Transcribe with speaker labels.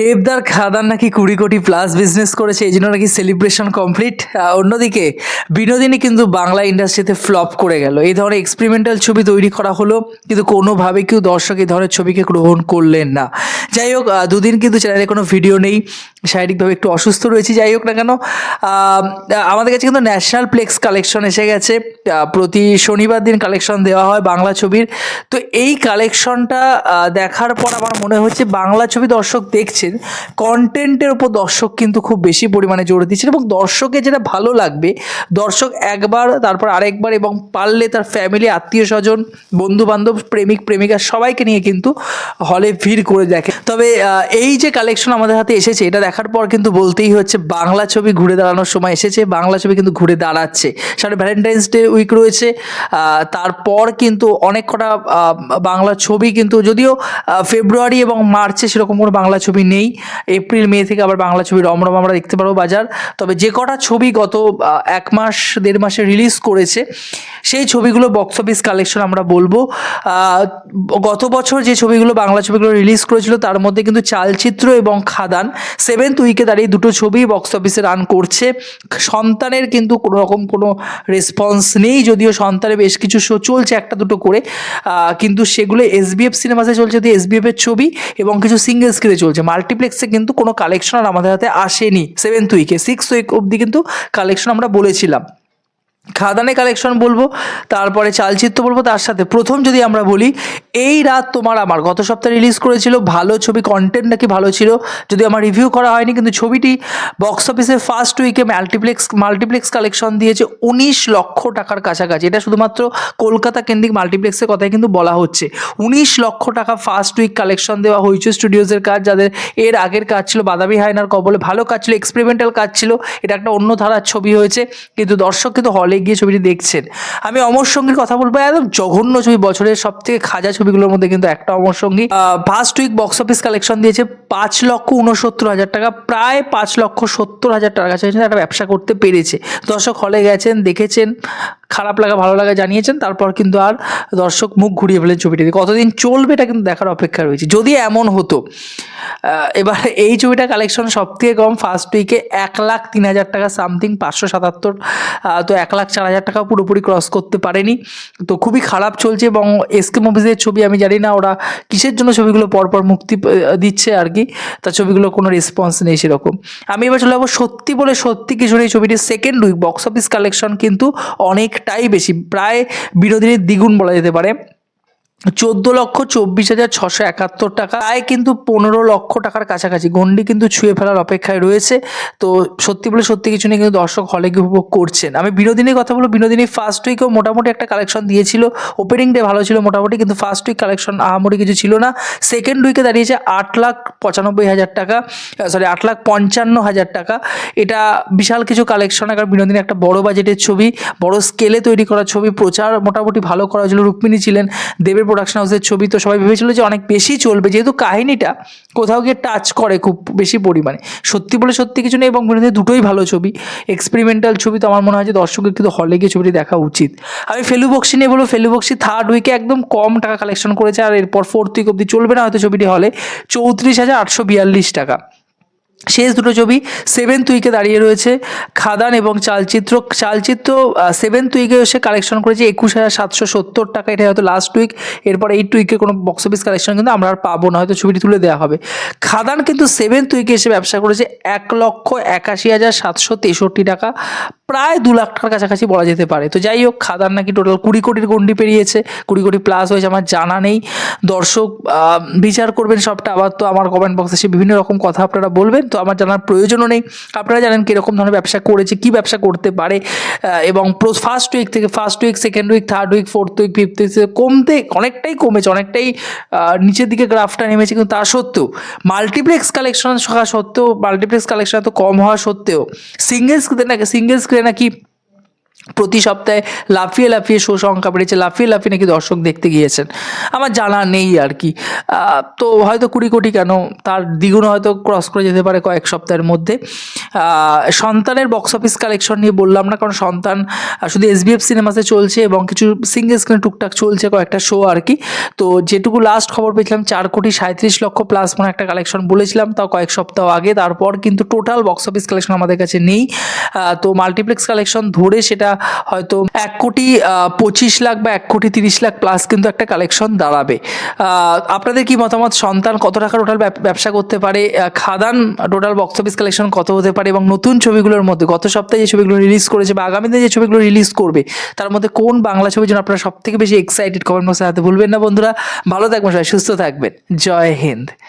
Speaker 1: দেবদার খাদান নাকি কুড়ি কোটি প্লাস বিজনেস করেছে, এই জন্য নাকি সেলিব্রেশন কমপ্লিট অন্যদিকে, বিনোদিনী কিন্তু বাংলা ইন্ডাস্ট্রিতে ফ্লপ করে গেল। এই ধরনের এক্সপেরিমেন্টাল ছবি তৈরি করা হলো, কিন্তু কোনোভাবে কেউ দর্শক এই ধরনের ছবিকে গ্রহণ করলেন না। যাই হোক দুদিন কিন্তু চ্যানেলে কোনো ভিডিও নেই। শারীরিকভাবে একটু অসুস্থ রয়েছি, যাই হোক না কেন। আমাদের কাছে কিন্তু ন্যাশনাল প্লেক্স কালেকশন এসে গেছে। প্রতি শনিবার দিন কালেকশন দেওয়া হয় বাংলা ছবির। তো এই কালেকশনটা দেখার পর আমার মনে হচ্ছে বাংলা ছবি দর্শক দেখছেন কন্টেন্টের ওপর দর্শক কিন্তু খুব বেশি পরিমাণে জোর দিচ্ছেন এবং দর্শকের যেটা ভালো লাগবে, দর্শক একবার, তারপর আরেকবার এবং পারলে তার ফ্যামিলি আত্মীয় স্বজন বন্ধু বান্ধব প্রেমিক, প্রেমিকা সবাইকে নিয়ে কিন্তু হলে ভিড় করে দেখে। তবে এই যে কালেকশন আমাদের হাতে এসেছে, এটা দেখার পর কিন্তু বলতেই হচ্ছে বাংলা ছবি ঘুরে দাঁড়ানোর সময় এসেছে, বাংলা ছবি কিন্তু ঘুরে দাঁড়াচ্ছে। সামনে ভ্যালেন্টাইন্স ডে উইক রয়েছে তারপর কিন্তু অনেক কটা বাংলা ছবি কিন্তু যদিও ফেব্রুয়ারি এবং মার্চে সেরকম কোনো বাংলা ছবি নেই এপ্রিল মে থেকে আবার বাংলা ছবি রমরম আমরা দেখতে পারব বাজার। তবে যে কটা ছবি গত এক মাস, দেড় মাসে রিলিজ করেছে, সেই ছবিগুলো বক্স অফিস কালেকশন আমরা বলব। গত বছর যে ছবিগুলো বাংলা ছবিগুলো রিলিজ করেছিল, তার মধ্যে কিন্তু চালচিত্র এবং খাদান সেভেন্থ উইকে দাঁড়িয়ে দুটো ছবি বক্স অফিসে রান করছে। সন্তানের কিন্তু কোনো রকম কোনো রেসপন্স নেই, যদিও সন্তানের বেশ কিছু শো চলছে একটা দুটো করে। কিন্তু সেগুলো এসবিএফ সিনেমাসে চলছে এস এসবিএফ এর ছবি এবং কিছু সিঙ্গেল স্ক্রিনে চলছে। মাল্টিপ্লেক্সে কিন্তু কোনো কালেকশন আর আমাদের হাতে আসেনি। সেভেন্থ উইকে সিক্স উইক অবধি কিন্তু কালেকশন আমরা বলেছিলাম। খাদানে কালেকশন বলব, তারপরে চালচিত্র বলব, তার সাথে প্রথম যদি আমরা বলি, এই রাত তোমার আমার, গত সপ্তাহে রিলিজ করেছিল, ভালো ছবি কন্টেন্ট নাকি ভালো ছিল, যদি আমার রিভিউ করা হয়নি, কিন্তু ছবিটি বক্স অফিসে ফার্স্ট উইকে মাল্টিপ্লেক্স মাল্টিপ্লেক্স কালেকশন দিয়েছে, উনিশ লক্ষ টাকার কাছাকাছি। এটা শুধুমাত্র কলকাতা কেন্দ্রিক মাল্টিপ্লেক্সের কথাই কিন্তু বলা হচ্ছে। উনিশ লক্ষ টাকা ফার্স্ট উইক কালেকশন দেওয়া হয়েছে স্টুডিওজের কাজ, যাদের এর আগের কাজ ছিল, বাদামি হায়নার কবলে ভালো কাজ ছিল এক্সপেরিমেন্টাল কাজ ছিল, এটা একটা অন্য ধারার ছবি হয়েছে, কিন্তু দর্শক কিন্তু হলে গিয়ে ছবিটি দেখছেন। আমি অমর সঙ্গীর কথা বলব, একদম জঘন্য ছবি। বছরের সব থেকে খাজা ছবিগুলোর মধ্যে কিন্তু একটা Amar Sangi. First week box office collection দিয়েছে পাঁচ লক্ষ উনসত্তর হাজার টাকা, প্রায় পাঁচ লক্ষ সত্তর হাজার টাকা কাছে একটা ব্যবসা করতে পেরেছে। দর্শক হলে গেছেন, দেখেছেন। খারাপ লাগা, ভালো লাগা জানিয়েছেন, তারপর কিন্তু আর দর্শক মুখ ঘুরিয়ে ফেলেন ছবিটিতে। কতদিন চলবে এটা কিন্তু দেখার অপেক্ষা রয়েছে। যদি এমন হতো এবার এই ছবিটা কালেকশন সব থেকে কম ফার্স্ট উইকে এক লাখ তিন হাজার টাকা সামথিং পাঁচশো সাতাত্তর তো এক লাখ চার হাজার টাকা পুরোপুরি ক্রস করতে পারেনি। তো খুবই খারাপ চলছে এবং এসকে মুভিজের ছবি আমি জানি না ওরা কিসের জন্য ছবিগুলো পরপর মুক্তি দিচ্ছে আর কি, তার ছবিগুলো কোনো রেসপন্স নেই সেরকম। আমি এবার চলে যাব সত্যি বলে সত্যি কিছুর এই ছবিটির second week box office collection কিন্তু অনেকটাই বেশি প্রায় বিনোদিনীর দ্বিগুণ বলা যেতে পারে। চোদ্দ লক্ষ চব্বিশ হাজার ছশো একাত্তর টাকা। প্রায় কিন্তু পনেরো লক্ষ টাকার কাছাকাছি। গন্ডি কিন্তু ছুঁয়ে ফেলার অপেক্ষায় রয়েছে। তো সত্যি বলে সত্যি কিছু নিয়ে কিন্তু দর্শক হলে উপভোগ করছেন। আমি বিনোদিনীর কথা বলব। বিনোদিনী ফার্স্ট উইকেও মোটামুটি একটা কালেকশন দিয়েছিল। ওপেনিং ডে ভালো ছিল মোটামুটি, কিন্তু ফার্স্ট উইক কালেকশন আহামরি কিছু ছিল না। সেকেন্ড উইকে দাঁড়িয়েছে আট লাখ পঁচানব্বই হাজার টাকা সরি আট লাখ পঞ্চান্ন হাজার টাকা। এটা বিশাল কিছু কালেকশন কারণ বিনোদিনী একটা বড় বাজেটের ছবি, বড় স্কেলে তৈরি করা ছবি, প্রচার মোটামুটি ভালো করা হয়েছিল। রুক্মিণী ছিলেন, দেবের প্রোডাকশন হাউসের ছবি তো সবাই ভেবেছিল যে অনেক বেশি চলবে, যেহেতু কাহিনীটা কোথাও গিয়ে টাচ করে খুব বেশি পরিমাণে। সত্যি বলে সত্যি কিছু নেই এবং বিনোদিনী দুটোই ভালো ছবি। এক্সপেরিমেন্টাল ছবি তো আমার মনে হয় যে দর্শকের কিন্তু হলে গিয়ে ছবিটি দেখা উচিত। আমি ফেলু বক্সি নিয়ে বলব, ফেলু বক্সি থার্ড উইকে একদম কম টাকা কালেকশন করেছে আর এরপর ফোর্থ উইক অব্দি চলবে না হয়তো ছবিটি হলে চৌত্রিশ হাজার আটশো বিয়াল্লিশ টাকা। শেষ দুটো ছবি সেভেন্থ উইকে দাঁড়িয়ে রয়েছে খাদান এবং চালচিত্র। চালচিত্র সেভেন্থ উইকে এসে কালেকশন করেছে একুশ হাজার সাতশো সত্তর টাকা। এটা হয়তো লাস্ট উইক এরপর এইট উইকে কোনো বক্স অফিস কালেকশন কিন্তু আমরা আর পাবো না। হয়তো ছবিটি তুলে দেওয়া হবে। খাদান কিন্তু সেভেন্থ উইকে এসে ব্যবসা করেছে এক লক্ষ একাশি হাজার সাতশো তেষট্টি টাকা। প্রায় দু লাখ টাকার কাছাকাছি বলা যেতে পারে। তো যাই হোক খাদার নাকি টোটাল কুড়ি কোটির গন্ডি পেরিয়েছে, কুড়ি কোটি প্লাস হয়েছে আমার জানা নেই। দর্শক বিচার করবেন সবটা, আবার তো আমার কমেন্ট বক্সে এসে বিভিন্ন রকম কথা আপনারা বলবেন, তো আমার জানার প্রয়োজনও নেই। আপনারা জানেন কীরকম ধরনের ব্যবসা করেছে, কী ব্যবসা করতে পারে এবং ফার্স্ট উইক থেকে first week second week third week fourth week fifth week কমতে, অনেকটাই কমেছে, অনেকটাই নিচের দিকে গ্রাফটা নেমেছে, কিন্তু তা সত্ত্বেও মাল্টিপ্লেক্স কালেকশন সত্ত্বেও মাল্টিপ্লেক্স কালেকশন এত কম হওয়া সত্ত্বেও সিঙ্গেল স্ক্রিনে সিঙ্গেল স্ক্রিনে নাকি? প্রতি সপ্তাহে লাফিয়ে লাফিয়ে শো সংখ্যা বেড়েছে, লাফিয়ে লাফিয়ে নাকি দর্শক দেখতে গিয়েছেন। আমার জানা নেই আর কি। তো হয়তো কুড়ি কোটি কেন, তার দ্বিগুণ হয়তো ক্রস করে যেতে পারে কয়েক সপ্তাহের মধ্যে। সন্তানের বক্স অফিস কালেকশন নিয়ে বললাম না, কারণ সন্তান শুধু এসবিএফ সিনেমাসে চলছে এবং কিছু সিঙ্গেল স্ক্রিনে টুকটাক চলছে কয়েকটা শো আর কি। তো যেটুকু লাস্ট খবর পেয়েছিলাম, চার কোটি সাঁত্রিশ লক্ষ প্লাস মানে একটা কালেকশন বলেছিলাম, তাও কয়েক সপ্তাহ আগে। তারপর কিন্তু টোটাল বক্স অফিস কালেকশন আমাদের কাছে নেই। তো মাল্টিপ্লেক্স কালেকশন ধরে সেটা হয়তো এক কোটি পঁচিশ লাখ বা এক কোটি তিরিশ লাখ প্লাস কিন্তু একটা কালেকশন দাঁড়াবে। আপনাদের কি মতামত? সন্তান কত টাকা টোটাল ব্যবসা করতে পারে? Khadaan total box office collection কত হতে পারে? এবং নতুন ছবিগুলোর মধ্যে, গত সপ্তাহে যে ছবিগুলো রিলিজ করেছে বা আগামীতে যে ছবিগুলো রিলিজ করবে, তার মধ্যে কোন বাংলা ছবির জন্য আপনারা সব থেকে বেশি এক্সাইটেড কমেন্ট বক্সে হাতে ভুলবেন না বন্ধুরা। ভালো থাকবেন সবাই, সুস্থ থাকবেন। জয় হিন্দ।